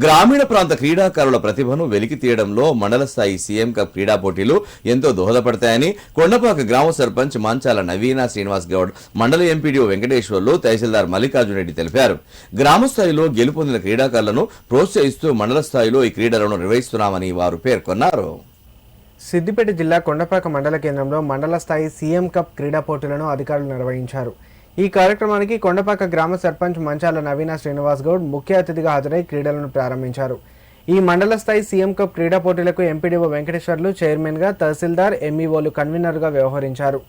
గ్రామీణ ప్రాంత క్రీడాకారుల ప్రతిభను వెలికి తీయడంలో మండల స్థాయి సీఎం కప్ క్రీడా పోటీలు ఎంతో దోహదపడతాయని కొండపాక గ్రామ సర్పంచ్ మంచాల నవీన శ్రీనివాస్ గౌడ్ మండల M P D O Venkateswarlu tahsildar Mallikarjuna Reddy తెలిపారు. గ్రామ స్థాయిలో గెలుపొందిన క్రీడాకారులను ప్రోత్సహిస్తూ మండల స్థాయిలో ఈ క్రీడలను నిర్వహిస్తున్నామని వారు పేర్కొన్నారు. సిద్దిపేట జిల్లా కొండపాక మండల కేంద్రంలో మండల స్థాయి సీఎం కప్ క్రీడా పోటీలను అధికారులు నిర్వహించారు. ఈ కార్యక్రమానికి కొండపాక గ్రామ సర్పంచ్ మంచాల నవీన శ్రీనివాస్ గౌడ్ ముఖ్య అతిథిగా హాజరై క్రీడలను ప్రారంభించారు. ఈ మండల స్థాయి సీఎం కప్ క్రీడా పోటీలకు ఎంపీడీఓ వెంకటేశ్వర్లు చైర్మన్గా తహసీల్దార్ ఎంఈఓలు కన్వీనర్గా వ్యవహరించారు.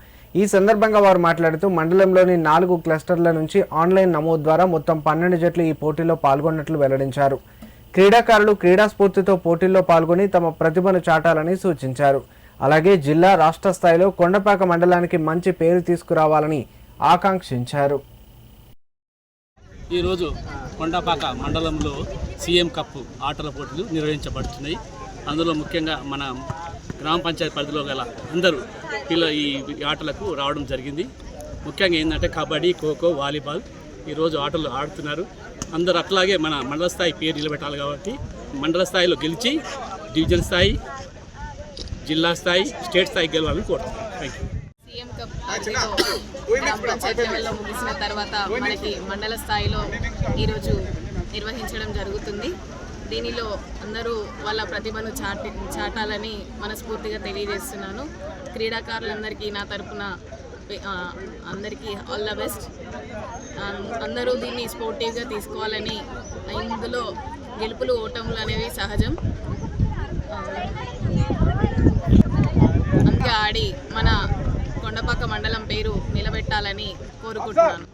ఈ సందర్భంగా వారు మాట్లాడుతూ మండలంలోని నాలుగు క్లస్టర్ల నుంచి ఆన్లైన్ నమోదు ద్వారా మొత్తం పన్నెండు జట్లు ఈ పోటీలో పాల్గొన్నట్లు వెల్లడించారు. క్రీడాకారులు క్రీడా స్ఫూర్తితో పోటీల్లో పాల్గొని తమ ప్రతిభను చాటాలని సూచించారు. అలాగే జిల్లా రాష్ట్ర స్థాయిలో కొండపాక మండలానికి మంచి పేరు తీసుకురావాలని ఆకాంక్షించారు. ఈరోజు కొండపాక మండలంలో సీఎం కప్ ఆటల పోటీలు నిర్వహించబడుతున్నాయి. అందులో ముఖ్యంగా మన గ్రామ పంచాయతీ పరిధిలో గల అందరూ పిల్ల ఈ ఆటలకు రావడం జరిగింది. ముఖ్యంగా ఏంటంటే కబడ్డీ ఖోఖో వాలీబాల్ ఈరోజు ఆటలు ఆడుతున్నారు. అందరూ అట్లాగే మన మండల స్థాయి పేరు నిలబెట్టాలి కాబట్టి మండల స్థాయిలో గెలిచి డివిజన్ స్థాయి జిల్లా స్థాయి స్టేట్ స్థాయి గెలవాలని కోరుతున్నాను థ్యాంక్ యూ సీఎం కప్ ముగిసిన తర్వాత మనకి మండల స్థాయిలో ఈరోజు నిర్వహించడం జరుగుతుంది. దీనిలో అందరూ వాళ్ళ ప్రతిభను చాటి చాటాలని మనస్ఫూర్తిగా తెలియజేస్తున్నాను. క్రీడాకారులందరికీ నా తరపున అందరికీ ఆల్ ద బెస్ట్. అందరూ దీన్ని స్పోర్టివ్గా తీసుకోవాలని ఇందులో గెలుపులు ఓటములు అనేవి సహజం. అందుకే ఆడి మన కొండపాక మండలం పేరు నిలబెట్టాలని కోరుకుంటున్నాను.